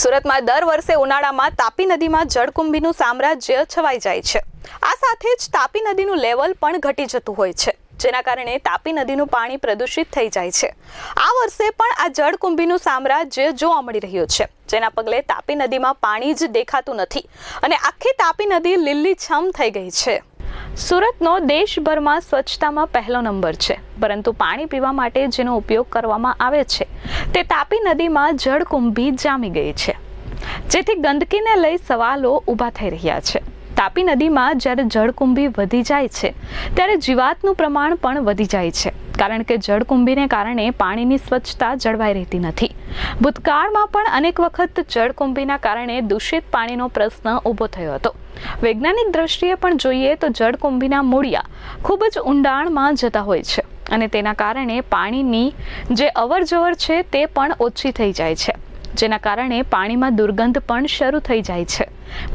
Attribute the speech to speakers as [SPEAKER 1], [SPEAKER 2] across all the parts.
[SPEAKER 1] સુરતમાં દર વર્ષે ઉનાળામાં તાપી નદીમાં જળકુંભીનું સામ્રાજ્ય છવાઈ જાય છે. આ સાથે જ તાપી નદીનું લેવલ પણ ઘટી જતું હોય છે, જેના કારણે તાપી નદીનું પાણી પ્રદૂષિત થઈ જાય છે. આ વર્ષે પણ આ જળકુંભીનું સામ્રાજ્ય જોવા મળી રહ્યું છે, જેના પગલે તાપી નદીમાં પાણી જ દેખાતું નથી અને આખી તાપી નદી લીલીછમ થઈ ગઈ છે. સુરતનો દેશભરમાં સ્વચ્છતામાં પહેલો નંબર છે, પરંતુ પાણી પીવા માટે જેનો ઉપયોગ કરવામાં આવે છે, તે તાપી નદીમાં જળકુંભી જામી ગઈ છે. જેથી ગંદકીને લઈ સવાલો ઊભા થઈ રહ્યા છે. તાપી નદીમાં જ્યારે જળકુંભી વધી જાય છે, ત્યારે જીવાતનું પ્રમાણ પણ વધી જાય છે, કારણ કે જળકુંભીને કારણે પાણીની સ્વચ્છતા જળવાઈ રહેતી નથી. ભૂતકાળમાં પણ અનેક વખત જળકુંભીના કારણે દૂષિત પાણીનો પ્રશ્ન ઊભો થયો હતો. વૈજ્ઞાનિક દ્રષ્ટિએ પણ જોઈએ તો જળકુંભીના મૂળિયા ખૂબ જ ઊંડાણમાં જતા હોય છે અને તેના કારણે પાણીની જે અવર જવર છે તે પણ ઓછી થઈ જાય છે. જેના કારણે પાણીમાં દુર્ગંધ પણ શરૂ થઈ જાય છે.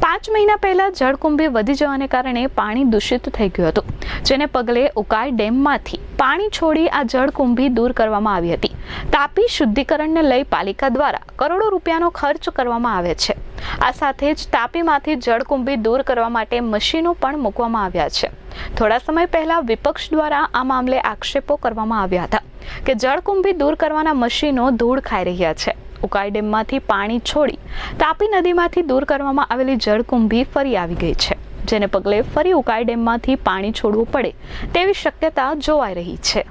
[SPEAKER 1] પાંચ મહિના પહેલા જળકુંભી વધી જવાને કારણે પાણી દૂષિત થઈ ગયું હતું, જેને પગલે ઉકાઈ ડેમમાંથી પાણી છોડી આ જળકુંભી દૂર કરવામાં આવી હતી. તાપી શુદ્ધિકરણને લઈ પાલિકા દ્વારા કરોડો રૂપિયાનો ખર્ચ કરવામાં આવે છે. આ સાથે જ તાપીમાંથી જળકુંભી દૂર કરવા માટે મશીનો પણ મૂકવામાં આવ્યા છે. થોડા સમય પહેલા વિપક્ષ દ્વારા આ મામલે આક્ષેપો કરવામાં આવ્યા હતા કે જળકુંભી દૂર કરવાના મશીનો ધૂળ ખાઈ રહ્યા છે. ઉકાઈ ડેમમાંથી પાણી છોડી તાપી નદીમાંથી દૂર કરવામાં આવેલી જળકુંભી ફરી આવી ગઈ છે, જેને પગલે ફરી ઉકાઈ ડેમમાંથી પાણી છોડવું પડે તેવી શક્યતા જોવાઈ રહી છે.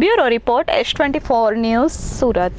[SPEAKER 1] Bureau report S twenty four news Surat.